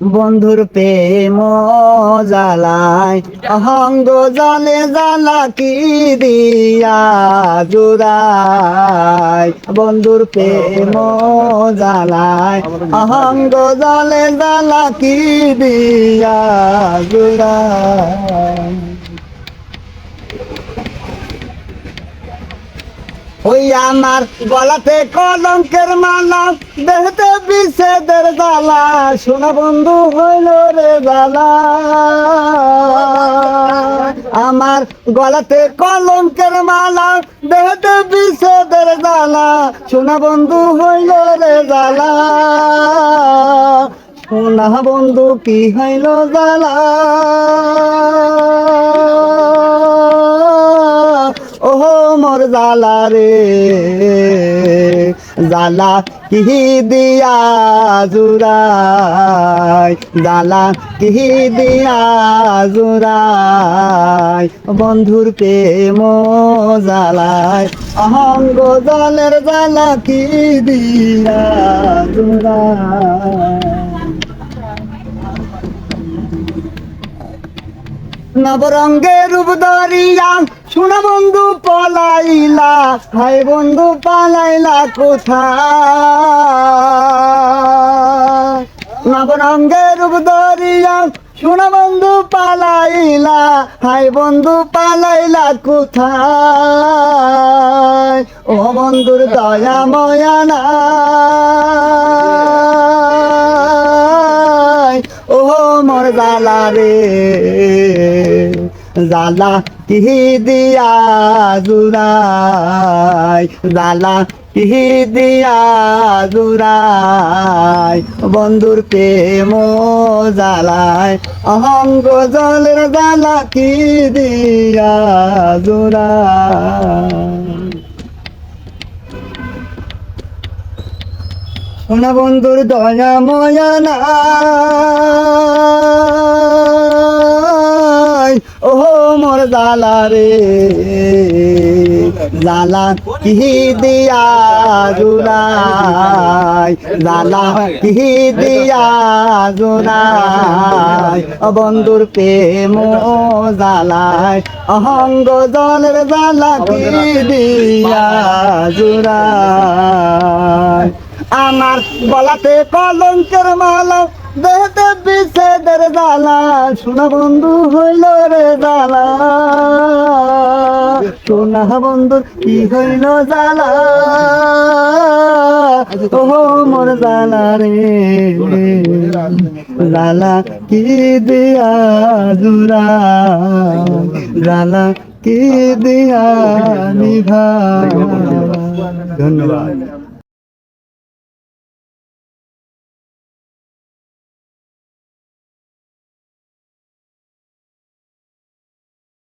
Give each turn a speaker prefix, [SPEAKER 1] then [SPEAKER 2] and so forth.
[SPEAKER 1] বন্ধুর প্রেম জালাই অহঙ্গ জালে জালা কি দিয়া জুড়ায়? বন্ধুর প্রেম জ্বালায়, অহঙ্গ জলে জালা কি দিয়া জুড়ায়? ওই আমার গলাতে কলঙ্কের মালা, দেহতে বিষেদের জ্বালা। শোনা বন্ধু হইল রে জ্বালা আমার গলাতে কলঙ্কের মালা, দেহতে বিষেদের জ্বালা। শোনা বন্ধু হইল রে জ্বালা। শোনা বন্ধু কি হইল জ্বালা? মোর জালা রে। জালা কি দিয়া জুরাই জালা কি দিয়া জুরাই বন্ধুর প্রেম জালায় অহঙ্গ জলের জালা কি দিয়া জুরাই নবরঙ্গে রূপ দরিয়া শুন বন্ধু পলাইলা হাই বন্ধু পালাইলা কোথায়? নবরঙ্গে রূপ দরিয়া শুন বন্ধু পালাইলা হাই বন্ধু পালাইলা কোথায়? ও বন্ধুর দয়া ময়া নাই, ও মোর রে জালা কি দিয়া জুরাই, জালা কি দিয়া জুরাই, বন্ধুর প্রেম জালায় অহঙ্গ জলের জালা কি দিয়া জুরাই। সোনা বন্ধুর দয়া, ময়া জালা রে জালা কি দিয়া জুড়াই জালা কি দিয়া জুড়াই ও বন্ধুর প্রেম জালায়। অহঙ্গ জলের জালা কি দিয়া জুড়াই আমার গলাতে কলঙ্কের মালা দেহতে বিষেদের জ্বালা। সোনা বন্ধু হইল রে জ্বালা। সোনা বন্ধু, কি হইল জ্বালা? ও মোর জ্বালা রে। জ্বালা কি দিয়া জুরা জ্বালা কি দিয়া নিভা? ধন্যবাদ।